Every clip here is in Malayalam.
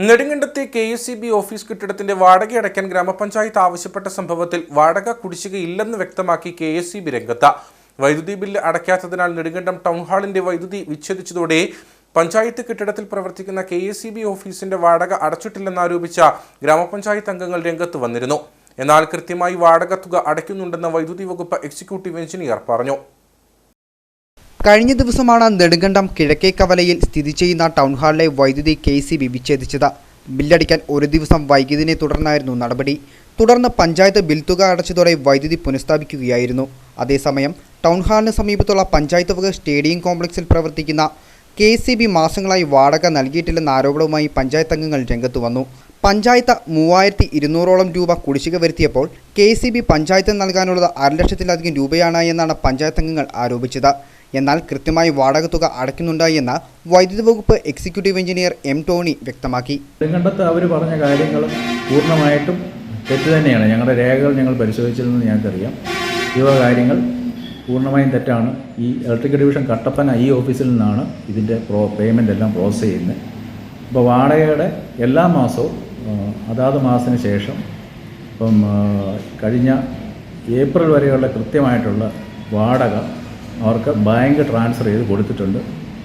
നെടുങ്കണ്ടത്തെ K S C B office കെട്ടിടത്തിന്റെ വാടക അടയ്ക്കാൻ ഗ്രാമപഞ്ചായത്ത് ആവശ്യപ്പെട്ട സംഭവത്തിൽ വാടക കുടിശ്ശികയില്ലെന്ന് വ്യക്തമാക്കി കെ എസ് സി ബി രംഗത്ത്. വൈദ്യുതി ബില്ല് അടയ്ക്കാത്തതിനാൽ നെടുങ്കണ്ടം ടൗൺ ഹാളിന്റെ വൈദ്യുതി വിച്ഛേദിച്ചതോടെ പഞ്ചായത്ത് കെട്ടിടത്തിൽ പ്രവർത്തിക്കുന്ന കെ എസ് സി ബി ഓഫീസിന്റെ വാടക അടച്ചിട്ടില്ലെന്നാരോപിച്ച ഗ്രാമപഞ്ചായത്ത് അംഗങ്ങൾ രംഗത്ത് വന്നിരുന്നു. എന്നാൽ കൃത്യമായി വാടക തുക അടയ്ക്കുന്നുണ്ടെന്ന് വൈദ്യുതി വകുപ്പ് എക്സിക്യൂട്ടീവ് എഞ്ചിനീയർ പറഞ്ഞു. കഴിഞ്ഞ ദിവസമാണ് നെടുങ്കണ്ടം കിഴക്കേ കവലയിൽ സ്ഥിതി ചെയ്യുന്ന ടൗൺഹാളിലെ വൈദ്യുതി കെ സി ബി വിച്ഛേദിച്ചത്. ബില്ലടിക്കാൻ ഒരു ദിവസം വൈകിയതിനെ തുടർന്നായിരുന്നു നടപടി. തുടർന്ന് പഞ്ചായത്ത് ബിൽ തുക അടച്ചതോടെ വൈദ്യുതി പുനഃസ്ഥാപിക്കുകയായിരുന്നു. അതേസമയം ടൗൺ ഹാളിന് സമീപത്തുള്ള പഞ്ചായത്ത് വക സ്റ്റേഡിയം കോംപ്ലക്സിൽ പ്രവർത്തിക്കുന്ന കെ സി ബി മാസങ്ങളായി വാടക നൽകിയിട്ടില്ലെന്ന ആരോപണവുമായി പഞ്ചായത്ത് അംഗങ്ങൾ രംഗത്ത് വന്നു. പഞ്ചായത്ത് മൂവായിരത്തി ഇരുന്നൂറോളം രൂപ കുടിശ്ശിക വരുത്തിയപ്പോൾ കെ സി ബി പഞ്ചായത്തിന് നൽകാനുള്ളത് അരലക്ഷത്തിലധികം രൂപയാണ് എന്നാണ് പഞ്ചായത്ത് അംഗങ്ങൾ ആരോപിച്ചത്. എന്നാൽ കൃത്യമായി വാടക തുക അടയ്ക്കുന്നുണ്ട് എന്ന് വൈദ്യുതി വകുപ്പ് എക്സിക്യൂട്ടീവ് എഞ്ചിനീയർ എം ടോണി വ്യക്തമാക്കി. കണ്ടത്ത് അവർ പറഞ്ഞ കാര്യങ്ങൾ പൂർണമായിട്ടും തെറ്റ് തന്നെയാണ്. ഞങ്ങളുടെ രേഖകൾ ഞങ്ങൾ പരിശോധിച്ചിരുന്നത് ഞങ്ങൾക്കറിയാം. ഇവ കാര്യങ്ങൾ പൂർണമായും തെറ്റാണ്. ഈ ഇലക്ട്രിക് ഡിവിഷൻ കട്ടപ്പന ഈ ഓഫീസിൽ നിന്നാണ് ഇതിന്റെ പ്രോ പേയ്മെന്റ് എല്ലാം പ്രോസസ് ചെയ്യുന്നത്. ഇപ്പോൾ വാടകയുടെ എല്ലാ മാസവും അതാത് മാസത്തിന് ശേഷം ഇപ്പം കഴിഞ്ഞ ഏപ്രിൽ വരെയുള്ള കൃത്യമായിട്ടുള്ള വാടക അവർക്ക് ബാങ്ക് ട്രാൻസ്ഫർ ചെയ്ത് കൊടുത്തിട്ടുണ്ട്.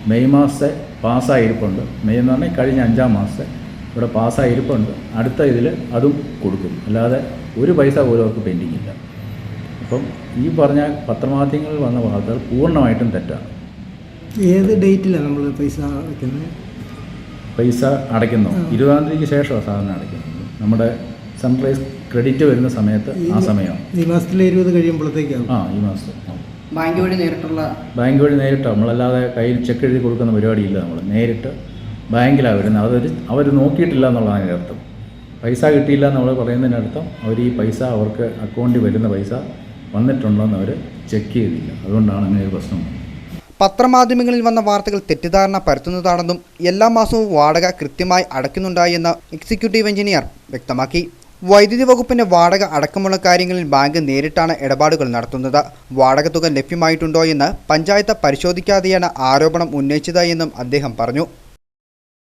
മെയ് മാസത്തെ പാസ്സായിരിപ്പുണ്ട്. മെയ് എന്ന് പറഞ്ഞാൽ കഴിഞ്ഞ അഞ്ചാം മാസത്തെ ഇവിടെ പാസ്സായിരിപ്പുണ്ട്. അടുത്ത ഇതിൽ അതും കൊടുക്കും. അല്ലാതെ ഒരു പൈസ പോലും അവർക്ക് പെൻഡിങ് ഇല്ല. അപ്പം ഈ പറഞ്ഞ പത്രമാധ്യമങ്ങളിൽ വന്ന വാർത്തകൾ പൂർണമായിട്ടും തെറ്റാണ്. ഏത് ഡേറ്റിലാണ് നമ്മൾ പൈസ അടയ്ക്കുന്നത്? പൈസ അടയ്ക്കുന്നു. ഇരുപതാം തീയതിക്ക് ശേഷമാണ് സാധനം അടയ്ക്കുന്നത്. നമ്മുടെ സൺറൈസ് ക്രെഡിറ്റ് വരുന്ന സമയത്ത് ആ സമയം ഈ മാസത്തിലെ ഇരുപത് കഴിയുമ്പോഴത്തേക്കാണ് ആ ഈ മാസം. ബാങ്ക് വഴി നേരിട്ടുള്ള ബാങ്ക് വഴി നേരിട്ട്? നമ്മളല്ലാതെ കയ്യിൽ ചെക്ക് എഴുതി കൊടുക്കുന്ന പരിപാടിയില്ല നമ്മൾ. നേരിട്ട് ബാങ്കിലാണ് വരുന്നത് അതൊരു അവർ നോക്കിയിട്ടില്ല എന്നുള്ളതാണ് അതിന്റെ അർത്ഥം. പൈസ കിട്ടിയില്ല എന്ന് നമ്മൾ പറയുന്നതിനർത്ഥം അവർ ഈ പൈസ അവർക്ക് അക്കൗണ്ടിൽ വരുന്ന പൈസ വന്നിട്ടുണ്ടോ എന്ന് അവർ ചെക്ക് ചെയ്തില്ല. അതുകൊണ്ടാണ് അങ്ങനെ ഒരു പ്രശ്നം പത്രമാധ്യമങ്ങളിൽ വന്ന വാർത്തകൾ തെറ്റിദ്ധാരണ പരത്തുന്നതാണെന്നും എല്ലാ മാസവും വാടക കൃത്യമായി അടയ്ക്കുന്നുണ്ടായെന്ന് എക്സിക്യൂട്ടീവ് എഞ്ചിനീയർ വ്യക്തമാക്കി. വൈദ്യുതി വകുപ്പിന്റെ വാടക അടക്കമുള്ള കാര്യങ്ങളിൽ ബാങ്ക് നേരിട്ടാണ് ഇടപാടുകൾ നടത്തുന്നത്. വാടക തുക ലഭ്യമായിട്ടുണ്ടോ എന്ന് പഞ്ചായത്ത് പരിശോധിക്കാതെയാണ് ആരോപണം ഉന്നയിച്ചത് എന്നും അദ്ദേഹം പറഞ്ഞു.